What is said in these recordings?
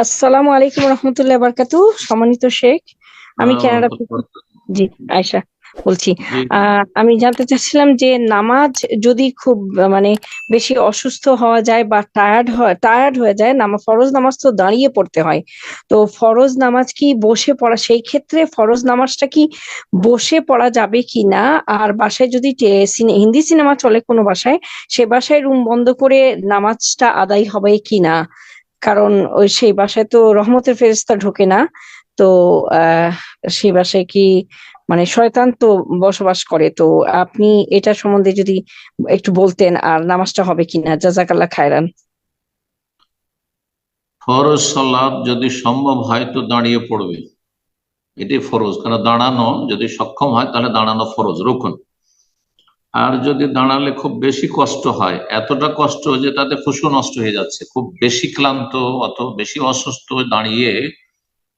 আসসালামু আলাইকুম রহমতুল্লাহ বারকাতু সম্মানিত শেখ। আমি কানাডা জি আয়শা বলছি। আমি জানতে চাচ্ছিলাম যে নামাজ যদি খুব মানে বেশি অসুস্থ হওয়া যায় বা টায়ার্ড হয় টায়ার্ড হয়ে যায় নামা ফরজ নামাজ তো দাঁড়িয়ে পড়তে হয়। তো ফরজ নামাজ কি বসে পড়া সেই ক্ষেত্রে ফরজ নামাজটা কি বসে পড়া যাবে কি না? আর বাসায় যদি হিন্দি সিনেমা চলে কোনো বাসায় সে বাসায় রুম বন্ধ করে নামাজটা আদায় হবে কি না? কারণ ওই সেই বাসায় তো রহমতের ফেরেশতা ঢোকে না। তো সেই বাসায় কি মানে শয়তান তো বসবাস করে। তো আপনি এটা সম্বন্ধে যদি একটু বলতেন, আর নামাজটা হবে কিনা? জাজাকাল্লাহ খায়রান। ফরজ সালাদ যদি সম্ভব হয় তো দাঁড়িয়ে পড়বে। এটাই ফরজ। কারণ দাঁড়ানো যদি সক্ষম হয় তাহলে দাঁড়ানো ফরজ। রুকন। আর যদি দাঁড়ালে খুব বেশি কষ্ট হয়, এতটা কষ্ট যে তাতে খুশু নষ্ট হয়ে যাচ্ছে। খুব বেশি ক্লান্ত অত বেশি অসুস্থ দাঁড়িয়ে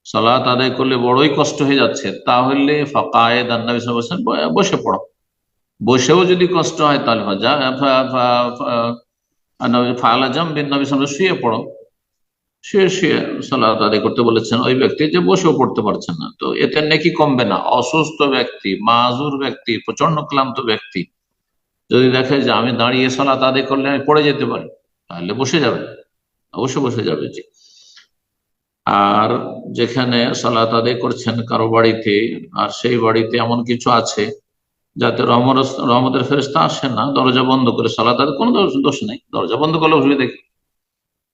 সালাত আদায় করলে বড়ই কষ্ট হয়ে যাচ্ছে। তাহলে ফাঁকায় দান্না বলছেন বসে পড়ো। বসেও যদি কষ্ট হয় তাহলে ফালা জাম বিন নবী শুয়ে পড়ো। শুয়ে শুয়ে সালাত আদায় করতে বলেছেন ওই ব্যক্তি যে বসেও পড়তে পারছেন না। তো এতে নাকি কমবে না। অসুস্থ ব্যক্তি, মাজুর ব্যক্তি প্রচণ্ড ক্লান্ত ব্যক্তি যদি দেখে যে আমি দাঁড়িয়ে সালাত আদায় করলে আমি পড়ে যেতে পারি, তাহলে বসে যাবে। অবশ্যই বসে যাবে যে। আর যেখানে সালাত আদায় করছেন কারও বাড়িতে, আর সেই বাড়িতে এমন কিছু আছে যাতে রহমত, রহমতের ফেরস্তা আসে না, দরজা বন্ধ করে সালাত আদায়, কোনো দোষ নেই। দরজা বন্ধ করলে অসুবিধা কি?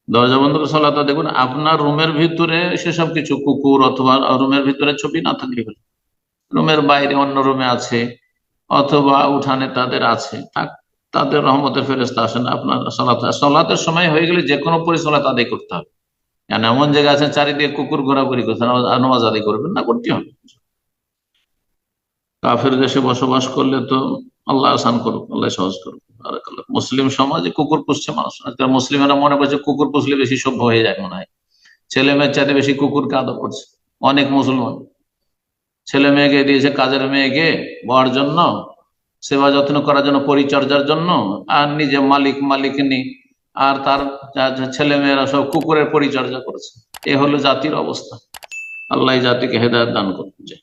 দরজা বন্ধ করে সালাত আদায় করুন আপনার রুমের ভিতরে সেসব কিছু, কুকুর অথবা রুমের ভিতরে ছবি না থাকলে রুমের বাইরে অন্য রুমে আছে অথবা উঠানে তাদের আছে তাদের রহমতের ফেরস্তা আসেন আপনার সলাত। সলাতের সময় হয়ে গেলে যে কোনো পরিসলাত আদায় করতে হবে। কেন এমন জায়গা আছে, চারিদিকে কুকুর ঘোরাঘুরি করছে, নামাজ আদায় করবেন না করতে হবে। কাফের দেশে বসবাস করলে তো আল্লাহ আসান করুক, আল্লাহ সহজ করুক। মুসলিম সমাজে কুকুর পুষছে মানুষ। আজকাল মুসলিমেরা মনে করছে কুকুর পুষলে বেশি সভ্য হয়ে যায় মনে হয়। ছেলে মেয়ের চাইতে বেশি কুকুরকে আদর করছে। অনেক মুসলমান ছেলে মেয়েকে দিয়েছে কাজের মেয়েকে বর জন্য, সেবা যত্ন করার জন্য, পরিচর্যার জন্য, আর নিজে মালিক মালিক মালিকনি, আর তার ছেলে মেয়েরা সব কুকুরের পরিচর্যা করেছে। এ হলো জাতির অবস্থা। আল্লাহ জাতিকে হেদায়ত দান করছে